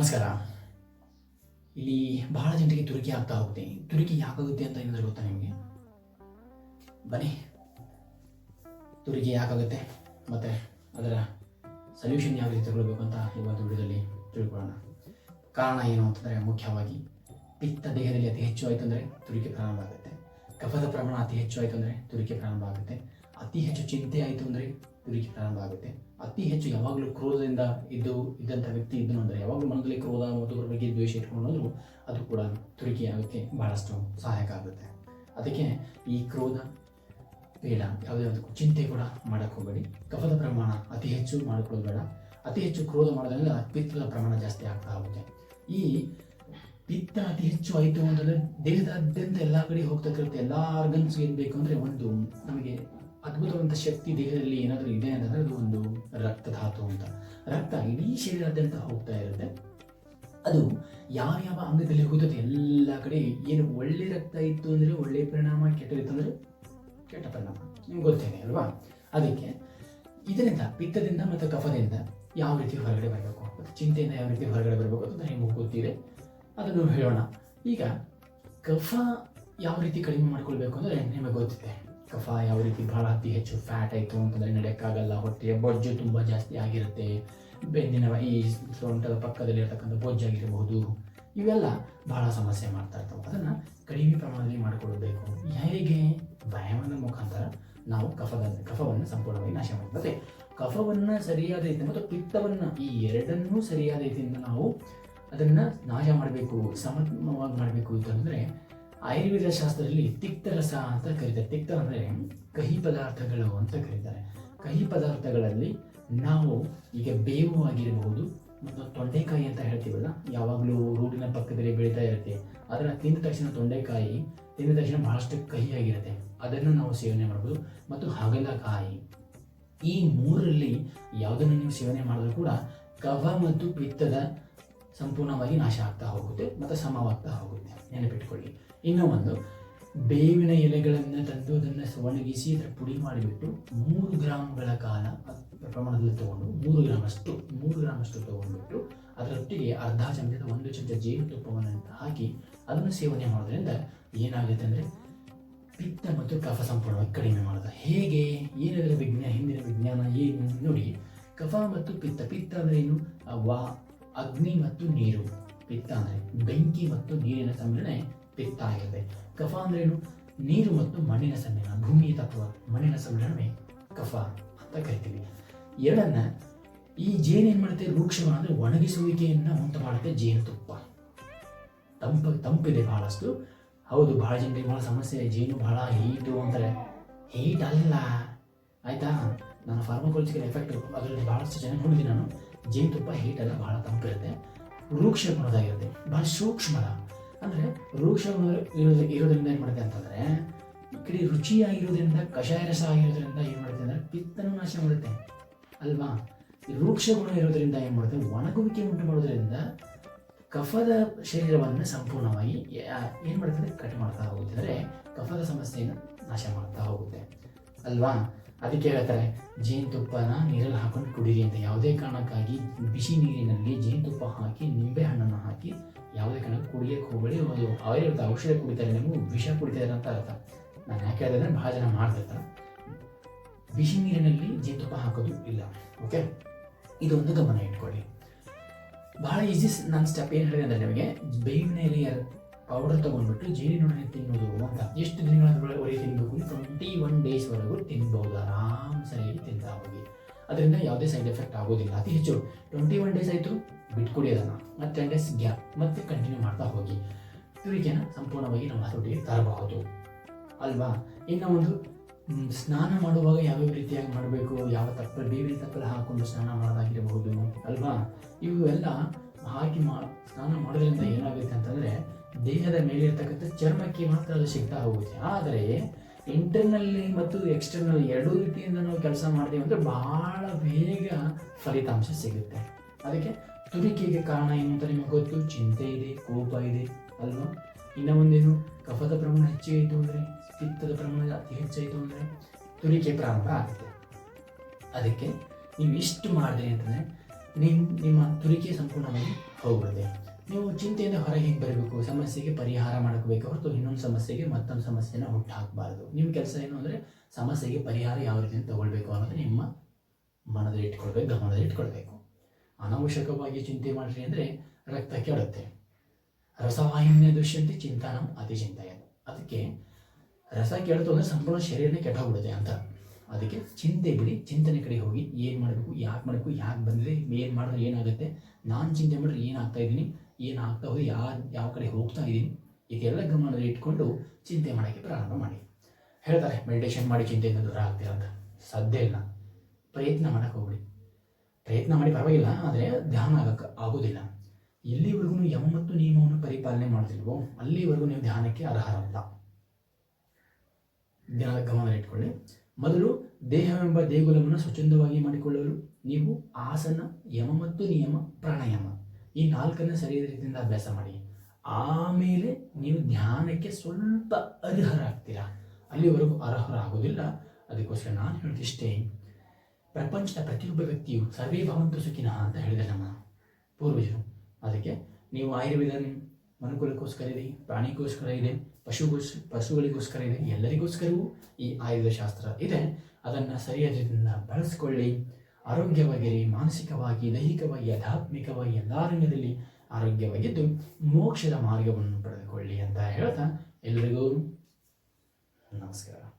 ನಮಸ್ಕಾರ. ಇಲ್ಲಿ ಬಹಳ ಜನರಿಗೆ ತುರಿಕೆ ಆಗ್ತಾ ಹೋಗುತ್ತೆ. ತುರಿಕೆ ಯಾಕಾಗುತ್ತೆ ಅಂತ ಏನಾದರೂ ಗೊತ್ತಾ ನಿಮಗೆ? ಬನ್ನಿ. ತುರಿಕೆ ಯಾಕಾಗುತ್ತೆ ಮತ್ತು ಅದರ ಸೊಲ್ಯೂಷನ್ ಯಾವ ರೀತಿ ತಗೊಳ್ಬೇಕು ಅಂತ ಈ ವಿಡಿಯೋದಲ್ಲಿ ತಿಳ್ಕೊಳ್ಳೋಣ. ಕಾರಣ ಏನು ಅಂತಂದರೆ ಮುಖ್ಯವಾಗಿ ಪಿತ್ತ ದೇಹದಲ್ಲಿ ಅತಿ ಹೆಚ್ಚು ಆಯಿತು ಅಂದರೆ ತುರಿಕೆ ಪ್ರಾರಂಭ ಆಗುತ್ತೆ. ಕಫದ ಪ್ರಮಾಣ ಅತಿ ಹೆಚ್ಚು ಆಯಿತು ಅಂದರೆ ತುರಿಕೆ ಪ್ರಾರಂಭ ಆಗುತ್ತೆ. ಅತಿ ಹೆಚ್ಚು ಚಿಂತೆ ಆಯಿತು ಅಂದರೆ ತುರಿಕೆ ಪ್ರಾರಂಭ ಆಗುತ್ತೆ. ಅತಿ ಹೆಚ್ಚು ಯಾವಾಗಲೂ ಕ್ರೋಧದಿಂದ ಇದ್ದು ಇದ್ದಂಥ ವ್ಯಕ್ತಿ ಇದ್ದನು ಅಂದರೆ ಯಾವಾಗಲೂ ಮನದಲ್ಲಿ ಕ್ರೋಧ ಮತ್ತು ಅದ್ರ ಬಗ್ಗೆ ದ್ವೇಷ ಇಟ್ಕೊಂಡ್ರು ಅದು ಕೂಡ ತುರಿಕೆ ಆಗೋಕ್ಕೆ ಬಹಳಷ್ಟು ಸಹಾಯಕ ಆಗುತ್ತೆ. ಅದಕ್ಕೆ ಈ ಕ್ರೋಧ ಬೇಡ ಯಾವುದೇ ಒಂದು ಚಿಂತೆ ಕೂಡ ಮಾಡಕ್ಕೆ ಹೋಗಬೇಡಿ. ಕಫದ ಪ್ರಮಾಣ ಅತಿ ಹೆಚ್ಚು ಮಾಡಿಕೊಳ್ಳೋದು ಬೇಡ. ಅತಿ ಹೆಚ್ಚು ಕ್ರೋಧ ಮಾಡೋದ್ರಿಂದ ಪಿತ್ತದ ಪ್ರಮಾಣ ಜಾಸ್ತಿ ಆಗ್ತಾ ಹೋಗುತ್ತೆ. ಈ ಪಿತ್ತ ಅತಿ ಹೆಚ್ಚು ಆಯಿತು ಅಂತಂದರೆ ದೇಹದಾದ್ಯಂತ ಎಲ್ಲ ಕಡೆ ಹೋಗ್ತಕ್ಕಂಥ ಎಲ್ಲ ಆರ್ಗನ್ಸ್ ಏನು ಬೇಕು ಅಂದರೆ ಒಂದು ನಮಗೆ ಅದ್ಭುತವಾದಂಥ ಶಕ್ತಿ ದೇಹದಲ್ಲಿ ಏನಾದರೂ ಇದೆ ಅಂತಂದರೆ ಅದು ಒಂದು ರಕ್ತಧಾತು ಅಂತ. ರಕ್ತ ಇಡೀ ಶರೀರಾದ್ಯಂತ ಹೋಗ್ತಾ ಇರುತ್ತೆ. ಅದು ಯಾವ ಯಾವ ಅಂಗದಲ್ಲಿ ಹೋಗುತ್ತೆ ಎಲ್ಲ ಕಡೆ ಏನು ಒಳ್ಳೆ ರಕ್ತ ಇತ್ತು ಅಂದರೆ ಒಳ್ಳೆ ಪರಿಣಾಮ, ಕೆಟ್ಟದಿತ್ತು ಅಂದರೆ ಕೆಟ್ಟ ಪರಿಣಾಮ. ನಿಮ್ಗೆ ಗೊತ್ತೇನೆ ಅಲ್ವಾ? ಅದಕ್ಕೆ ಇದರಿಂದ, ಪಿತ್ತದಿಂದ ಮತ್ತು ಕಫದಿಂದ ಯಾವ ರೀತಿ ಹೊರಗಡೆ ಬರಬೇಕು? ಮತ್ತು ಚಿಂತೆಯಿಂದ ಯಾವ ರೀತಿ ಹೊರಗಡೆ ಬರಬೇಕು ಅಂತ ನಿಮಗೆ ಗೊತ್ತಿದೆ. ಅದನ್ನು ಹೇಳೋಣ. ಈಗ ಕಫ ಯಾವ ರೀತಿ ಕಡಿಮೆ ಮಾಡ್ಕೊಳ್ಬೇಕು ಅಂದರೆ ನಿಮಗೆ ಗೊತ್ತಿದೆ. ಕಫ ಯಾವ ರೀತಿ ಬಹಳ ಅತಿ ಹೆಚ್ಚು ಫ್ಯಾಟ್ ಆಯಿತು ಅಂತಂದರೆ ನಡೆಯೋಕ್ಕಾಗಲ್ಲ ಹೊಟ್ಟೆಯ ಬೊಜ್ಜು ತುಂಬ ಜಾಸ್ತಿ ಆಗಿರುತ್ತೆ. ಬೆನ್ನಿನ ಈ ಸೊಂಟದ ಪಕ್ಕದಲ್ಲಿ ಇರತಕ್ಕಂಥ ಬೊಜ್ಜಾಗಿರಬಹುದು ಇವೆಲ್ಲ ಬಹಳ ಸಮಸ್ಯೆ ಮಾಡ್ತಾ ಇರ್ತವೆ. ಅದನ್ನು ಕಡಿಮೆ ಪ್ರಮಾಣದಲ್ಲಿ ಮಾಡಿಕೊಳ್ಳಬೇಕು ಹೇಗೆ ವ್ಯಾಯಾಮದ ಮುಖಾಂತರ ನಾವು ಕಫದ, ಕಫವನ್ನು ಸಂಪೂರ್ಣವಾಗಿ ನಾಶ ಮಾಡ್ತದೆ ಕಫವನ್ನು ಸರಿಯಾದ ರೀತಿ ಮತ್ತು ಪಿತ್ತವನ್ನು ಈ ಎರಡನ್ನೂ ಸರಿಯಾದ ರೀತಿಯಿಂದ ನಾವು ಅದನ್ನು ನಾಶ ಮಾಡಬೇಕು ಸಮತ್ಮವಾಗಿ ಮಾಡಬೇಕು ಅಂತಂದರೆ ಆಯುರ್ವೇದ ಶಾಸ್ತ್ರದಲ್ಲಿ ತಿಕ್ತರಸ ಅಂತ ಕರೀತಾರೆ. ತಿಕ್ತ ಅಂದರೆ ಕಹಿ ಪದಾರ್ಥಗಳು ಅಂತ ಕರೀತಾರೆ. ಕಹಿ ಪದಾರ್ಥಗಳಲ್ಲಿ ನಾವು ಈಗ ಬೇವು ಆಗಿರಬಹುದು ಮತ್ತು ತೊಂಡೆಕಾಯಿ ಅಂತ ಹೇಳ್ತೀವಲ್ಲ, ಯಾವಾಗಲೂ ರೋಡಿನ ಪಕ್ಕದಲ್ಲಿ ಬೆಳೀತಾ ಇರುತ್ತೆ. ಅದನ್ನು ತಿಂದ ತಕ್ಷಣ ತೊಂಡೆಕಾಯಿ ತಿಂದ ತಕ್ಷಣ ಬಹಳಷ್ಟು ಕಹಿಯಾಗಿರುತ್ತೆ ಅದನ್ನು ನಾವು ಸೇವನೆ ಮಾಡ್ಬೋದು. ಮತ್ತು ಹಾಗಲಕಾಯಿ, ಈ ಮೂರರಲ್ಲಿ ಯಾವುದನ್ನು ನೀವು ಸೇವನೆ ಮಾಡಿದ್ರೂ ಕೂಡ ಕಫ ಮತ್ತು ಪಿತ್ತದ ಸಂಪೂರ್ಣವಾಗಿ ನಾಶ ಆಗ್ತಾ ಹೋಗುತ್ತೆ ಮತ್ತು ಸಮವಾಗ್ತಾ ಹೋಗುತ್ತೆ. ನೆನಪಿಟ್ಕೊಳ್ಳಿ. ಇನ್ನೂ ಒಂದು, ಬೇವಿನ ಎಲೆಗಳನ್ನು ತಂದು ಅದನ್ನು ಒಣಗಿಸಿ ಅದರ ಪುಡಿ ಮಾಡಿಬಿಟ್ಟು ಮೂರು ಗ್ರಾಮ್ಗಳ ಕಾಲ ಪ್ರಮಾಣದಲ್ಲಿ ತೊಗೊಂಡು, ಮೂರು ಗ್ರಾಮ್ ಅಷ್ಟು ಮೂರು ಗ್ರಾಮ್ ಅಷ್ಟು ತಗೊಂಡ್ಬಿಟ್ಟು ಅದರೊಟ್ಟಿಗೆ ಅರ್ಧ ಚಮಚದ ಒಂದು ಚಮಚ ಜೇನುತುಪ್ಪವನ್ನು ಹಾಕಿ ಅದನ್ನು ಸೇವನೆ ಮಾಡೋದ್ರಿಂದ ಏನಾಗುತ್ತೆ ಅಂದರೆ ಪಿತ್ತ ಮತ್ತು ಕಫ ಸಂಪೂರ್ಣವಾಗಿ ಕಡಿಮೆ ಮಾಡೋದು ಹೇಗೆ? ಏನಾದರೂ ವಿಜ್ಞಾನ ಹಿಂದಿನ ವಿಜ್ಞಾನ ಏನು? ನೋಡಿ, ಕಫ ಮತ್ತು ಪಿತ್ತ ಪಿತ್ತ ಅಂದರೆ ಏನು? ವಾ ಅಗ್ನಿ ಮತ್ತು ನೀರು ಪಿತ್ತ ಅಂದರೆ ಬೆಂಕಿ ಮತ್ತು ನೀರಿನ ಸಮ್ಮಿಲನೆ ಪಿತ್ತ ಆಗಿದೆ. ಕಫ ಅಂದ್ರೆ ಏನು ನೀರು ಮತ್ತು ಮಣ್ಣಿನ ಸಮ್ಮಿಲನ, ಭೂಮಿ ತತ್ವ, ಮಣ್ಣಿನ ಸಮ್ಮಿಲನವೇ ಕಫ ಅಂತ ಕರಿತೀವಿ. ಎರಡನ್ನ ಈ ಜೇನು ಏನು ಮಾಡುತ್ತೆ? ರೂಕ್ಷಣ ಅಂದರೆ ಒಣಗಿಸುವಿಕೆಯನ್ನು ಉಂಟು ಮಾಡುತ್ತೆ ಜೇನುತುಪ್ಪ ತಂಪ, ತಂಪಿದೆ ಬಹಳಷ್ಟು. ಹೌದು ಭಾಳ ಜನರಿಗೆ ಭಾಳ ಸಮಸ್ಯೆ. ಜೇನು ಬಹಳ ಹೀಟು ಅಂತಾರೆ ಹೀಟ್ ಅಲ್ಲ. ಆಯಿತಾ? ನಾನು ಫಾರ್ಮಕೋಲಜಿಕಲ್ ಎಫೆಕ್ಟ್ ಅದರಲ್ಲಿ ಭಾಳಷ್ಟು ಜನ ನೋಡಿದ್ದೀನಿ ನಾನು. ಜೇನುತುಪ್ಪ ಹೀಟ್ ಭಾಳ ಬಹಳ ತಂಪಿರುತ್ತೆ ರೂಕ್ಷ ಗುಣದಾಗಿರುತ್ತೆ ಬಹಳ ಸೂಕ್ಷ್ಮ ಅಂದರೆ ವೃಕ್ಷ ಗುಣ ಇರೋದು, ಇರೋದ್ರಿಂದ ಏನು ಮಾಡುತ್ತೆ ಅಂತಂದರೆ, ಈ ಕಡೆ ರುಚಿಯಾಗಿರೋದ್ರಿಂದ, ಕಷಾಯ ರಸ ಆಗಿರೋದ್ರಿಂದ ಏನು ಮಾಡುತ್ತೆ ಅಂದರೆ, ಪಿತ್ತನೂ ನಾಶ ಮಾಡುತ್ತೆ. ಅಲ್ವಾ? ಈ ರೂಕ್ಷ ಗುಣ ಇರೋದ್ರಿಂದ ಏನು ಮಾಡುತ್ತೆ? ಒಣಗುವಿಕೆ ಉಂಟು ಮಾಡೋದ್ರಿಂದ ಕಫದ ಶರೀರವನ್ನು ಸಂಪೂರ್ಣವಾಗಿ ಏನು ಮಾಡುತ್ತೆ ಕಟ್ ಮಾಡ್ತಾ ಹೋಗುತ್ತೆ. ಅಂದರೆ ಕಫದ ಸಮಸ್ಯೆಯನ್ನು ನಾಶ ಮಾಡ್ತಾ ಹೋಗುತ್ತೆ. ಅಲ್ವಾ? ಅದಕ್ಕೆ ಹೇಳ್ತಾರೆ, ಜೇನುತುಪ್ಪನ ನೀರಲ್ಲಿ ಹಾಕೊಂಡು ಕುಡೀರಿ ಅಂತ. ಯಾವುದೇ ಕಾರಣಕ್ಕಾಗಿ ಬಿಸಿ ನೀರಿನಲ್ಲಿ ಜೇನುತುಪ್ಪ ಹಾಕಿ, ನಿಂಬೆ ಹಣ್ಣನ್ನು ಹಾಕಿ ಯಾವುದೇ ಕಾರಣಕ್ಕೆ ಕುಡಿಯೋಕ್ಕೆ ಹೋಗಬೇಡಿ. ಒಂದು ಅವರೇ ಔಷಧ ಕುಡಿತಾರೆ ನೀವು ವಿಷ ಕುಡಿತಾರೆ ಅಂತ ಅರ್ಥ. ನಾನು ಯಾಕೆ ಹೇಳಿದ್ರೆ ಭಾಳ ಜನ ಮಾಡ್ತಿರ್ತಾರೆ ಬಿಸಿ ನೀರಿನಲ್ಲಿ ಜೇನುತುಪ್ಪ ಹಾಕೋದು ಇಲ್ಲ. ಓಕೆ? ಇದೊಂದು ಗಮನ ಇಟ್ಕೊಳ್ಳಿ. ಬಹಳ ಈಸಿ ನನ್ನ ಸ್ಟೆಪ್ ಏನು ಹೇಳಿದೆ ಅಂದರೆ ನಿಮಗೆ ಬೇವಿನ ಎಲೆಯ ಪೌಡರ್ ತೊಗೊಂಡ್ಬಿಟ್ಟು ಜೇನಿನೊಡನೆ ತಿನ್ನೋದು ಅಂತ. ಎಷ್ಟು ದಿನಗಳವರೆಗೆ ತಿನ್ನಬೇಕು ಟ್ವೆಂಟಿ ಒನ್ ಡೇಸ್ವರೆಗೂ ತಿನ್ಬೋದು? ಅದರಿಂದ ಯಾವುದೇ ಸೈಡ್ ಎಫೆಕ್ಟ್ ಆಗೋದಿಲ್ಲ. ಅತಿ ಹೆಚ್ಚು ಟ್ವೆಂಟಿ ಒನ್ ಡೇಸ್ ಆಯಿತು ಬಿಟ್ಕೊಡಿ ಅದನ್ನು. ಮತ್ತು ಟೆನ್ ಡೇಸ್ ಗ್ಯಾಪ್ ಮತ್ತೆ ಕಂಟಿನ್ಯೂ ಮಾಡ್ತಾ ಹೋಗಿ. ತುರಿಕೆನ ಸಂಪೂರ್ಣವಾಗಿ ನಮ್ಮ ಹತೋಟಿಗೆ ತರಬಹುದು. ಅಲ್ವಾ? ಇನ್ನು ಒಂದು ಸ್ನಾನ ಮಾಡುವಾಗ ಯಾವ್ಯಾವ ರೀತಿಯಾಗಿ ಮಾಡಬೇಕು, ಯಾವ ತಪ್ಪಲು ಬೇವಿನ ತಪ್ಪಲು ಹಾಕೊಂಡು ಸ್ನಾನ ಮಾಡೋದಾಗಿರಬಹುದು, ಅಲ್ವಾ? ಇವು ಎಲ್ಲ ಹಾಕಿ ಮಾ, ಸ್ನಾನ ಮಾಡೋದ್ರಿಂದ ಏನಾಗುತ್ತೆ ಅಂತಂದರೆ, ದೇಹದ ಮೇಲೆ ಇರ್ತಕ್ಕಂಥ ಚರ್ಮಕ್ಕೆ ಮಾತ್ರ ಅದು ಸಿಗ್ತಾ ಹೋಗುತ್ತೆ. ಆದರೆ ಇಂಟರ್ನಲ್ಲಿ ಮತ್ತು ಎಕ್ಸ್ಟರ್ನಲ್ ಎರಡೂ ರೀತಿಯಿಂದ ನಾವು ಕೆಲಸ ಮಾಡ್ತೀವಿ ಅಂದರೆ ಬಹಳ ಬೇಗ ಫಲಿತಾಂಶ ಸಿಗುತ್ತೆ. ಅದಕ್ಕೆ ತುರಿಕೆಗೆ ಕಾರಣ ಏನು ಅಂತ ನಿಮಗೆ ಗೊತ್ತು? ಚಿಂತೆ ಇದೆ, ಕೋಪ ಇದೆ, ಅಲ್ವಾ? ಇನ್ನು ಒಂದೇನು ಕಫದ ಪ್ರಮಾಣ ಹೆಚ್ಚಾಯಿತು ಅಂದರೆ, ಪಿತ್ತದ ಪ್ರಮಾಣ ಅತಿ ಹೆಚ್ಚಾಯಿತು ಅಂದರೆ ತುರಿಕೆ ಪ್ರಾರಂಭ ಆಗುತ್ತೆ. ಅದಕ್ಕೆ ನೀವು ಇಷ್ಟು ಮಾಡಿದ್ರಿ ಅಂತಂದರೆ ನಿಮ್ಮ ನಿಮ್ಮ ತುರಿಕೆ ಸಂಪೂರ್ಣವಾಗಿ ಹೋಗ್ಬಿಡುತ್ತೆ. ನೀವು ಚಿಂತೆಯಿಂದ ಹೊರಗೆ ಹೇಗೆ ಬರಬೇಕು? ಸಮಸ್ಯೆಗೆ ಪರಿಹಾರ ಮಾಡ್ಕೋಬೇಕು ಹೊರತು ಇನ್ನೊಂದು ಸಮಸ್ಯೆಗೆ ಮತ್ತೊಂದು ಸಮಸ್ಯೆನ ಹುಟ್ಟು ಹಾಕಬಾರ್ದು ನಿಮ್ಮ ಕೆಲಸ ಏನು ಅಂದರೆ ಸಮಸ್ಯೆಗೆ ಪರಿಹಾರ ಯಾವ ರೀತಿ ತಗೊಳ್ಬೇಕು ಅನ್ನೋದು ನಿಮ್ಮ ಮನದಲ್ಲಿ ಇಟ್ಕೊಳ್ಬೇಕು, ಗಮನದಲ್ಲಿ ಇಟ್ಕೊಳ್ಬೇಕು. ಅನಾವಶ್ಯಕವಾಗಿ ಚಿಂತೆ ಮಾಡಿರಿ ಅಂದರೆ ರಕ್ತ ಕೆಡುತ್ತೆ. ರಸವಾಹಿನ್ಯ ದುಷ್ಯಂತೆ ಚಿಂತಾನಂ ಅತಿ ಚಿಂತೆಯ. ಅದಕ್ಕೆ ರಸ ಕೆಡ್ತು ಅಂದರೆ ಸಂಪೂರ್ಣ ಶರೀರನೇ ಕೆಟ್ಟೋಗ್ಬಿಡುತ್ತೆ ಅಂತ. ಅದಕ್ಕೆ ಚಿಂತೆ ಬಿಡಿ, ಚಿಂತನೆ ಕಡೆ ಹೋಗಿ ಏನು ಮಾಡಬೇಕು, ಯಾಕೆ ಮಾಡಬೇಕು, ಯಾಕೆ ಬಂದಿದೆ, ಏನು ಮಾಡಿದ್ರೆ ಏನಾಗುತ್ತೆ? ನಾನು ಚಿಂತೆ ಮಾಡಿದ್ರೆ ಏನಾಗ್ತಾ ಇದ್ದೀನಿ? ಏನಾಗ್ತಾ ಹೋಗಿ ಯಾರು ಯಾವ ಕಡೆ ಹೋಗ್ತಾ ಇದ್ದೀನಿ ಇದೆಲ್ಲ ಗಮನದಲ್ಲಿ ಇಟ್ಕೊಂಡು ಚಿಂತೆ ಮಾಡೋಕ್ಕೆ ಪ್ರಾರಂಭ ಮಾಡಿ. ಹೇಳ್ತಾರೆ ಮೆಡಿಟೇಷನ್ ಮಾಡಿ ಚಿಂತೆಯಿಂದ ದೂರ ಆಗ್ತೀರ ಅಂತ. ಸಾಧ್ಯ ಇಲ್ಲ. ಪ್ರಯತ್ನ ಮಾಡೋಕ್ಕೆ ಹೋಗ್ಬಿಡಿ. ಪ್ರಯತ್ನ ಮಾಡಿ ಪರವಾಗಿಲ್ಲ, ಆದರೆ ಧ್ಯಾನ ಆಗಕ್ಕೆ ಆಗೋದಿಲ್ಲ. ಎಲ್ಲಿವರೆಗೂ ಯಮ ಮತ್ತು ನಿಯಮವನ್ನು ಪರಿಪಾಲನೆ ಮಾಡ್ತಿಲ್ವೋ ಅಲ್ಲಿವರೆಗೂ ನೀವು ಧ್ಯಾನಕ್ಕೆ ಅರ್ಹರಲ್ಲ. ಧ್ಯಾನದ ಗಮನ ಇಟ್ಕೊಳ್ಳಿ. ಮೊದಲು ದೇಹವೆಂಬ ದೇಗುಲವನ್ನು ಸ್ವಚ್ಛಂದವಾಗಿ ಮಾಡಿಕೊಳ್ಳಲು ನೀವು ಆಸನ ಯಮ ಮತ್ತು ನಿಯಮ, ಪ್ರಾಣಾಯಾಮ. ಈ ನಾಲ್ಕನ್ನು ಸರಿಯಾದ ರೀತಿಯಿಂದ ಅಭ್ಯಾಸ ಮಾಡಿ. ಆಮೇಲೆ ನೀವು ಧ್ಯಾನಕ್ಕೆ ಸ್ವಲ್ಪ ಅರ್ಹರಾಗ್ತೀರಾ? ಅಲ್ಲಿವರೆಗೂ ಅರ್ಹರಾಗೋದಿಲ್ಲ. ಅದಕ್ಕೋಸ್ಕರ ನಾನು ಹೇಳ್ತಿಷ್ಟೇ ಪ್ರಪಂಚದ ಪ್ರತಿಯೊಬ್ಬ ವ್ಯಕ್ತಿಯು ಸರ್ವೇ ಭವಂತು ಸುಖಿನಃ ಅಂತ ಹೇಳಿದೆ ನಮ್ಮ ಪೂರ್ವಜರು. ಅದಕ್ಕೆ ನೀವು ಆಯುರ್ವೇದ ಮನುಕುಲಕ್ಕೋಸ್ಕರ ಇದೆ ಪ್ರಾಣಿಗೋಸ್ಕರ ಇದೆ ಪಶುಗೋಸ್, ಪಶುಗಳಿಗೋಸ್ಕರ ಇದೆ ಎಲ್ಲರಿಗೋಸ್ಕರವೂ ಈ ಆಯುರ್ವೇದ ಶಾಸ್ತ್ರ ಇದೆ. ಅದನ್ನು ಸರಿಯಾದ ರೀತಿಯಿಂದ ಬಳಸ್ಕೊಳ್ಳಿ. ಆರೋಗ್ಯವಾಗಿರಿ ಮಾನಸಿಕವಾಗಿ ದೈಹಿಕವಾಗಿ ಆಧ್ಯಾತ್ಮಿಕವಾಗಿ ಎಲ್ಲ ರಂಗದಲ್ಲಿ ಆರೋಗ್ಯವಾಗಿದ್ದು ಮೋಕ್ಷದ ಮಾರ್ಗವನ್ನು ಪಡೆದುಕೊಳ್ಳಿ ಅಂತ ಹೇಳ್ತಾ ಎಲ್ರಿಗೂ ನಮಸ್ಕಾರ.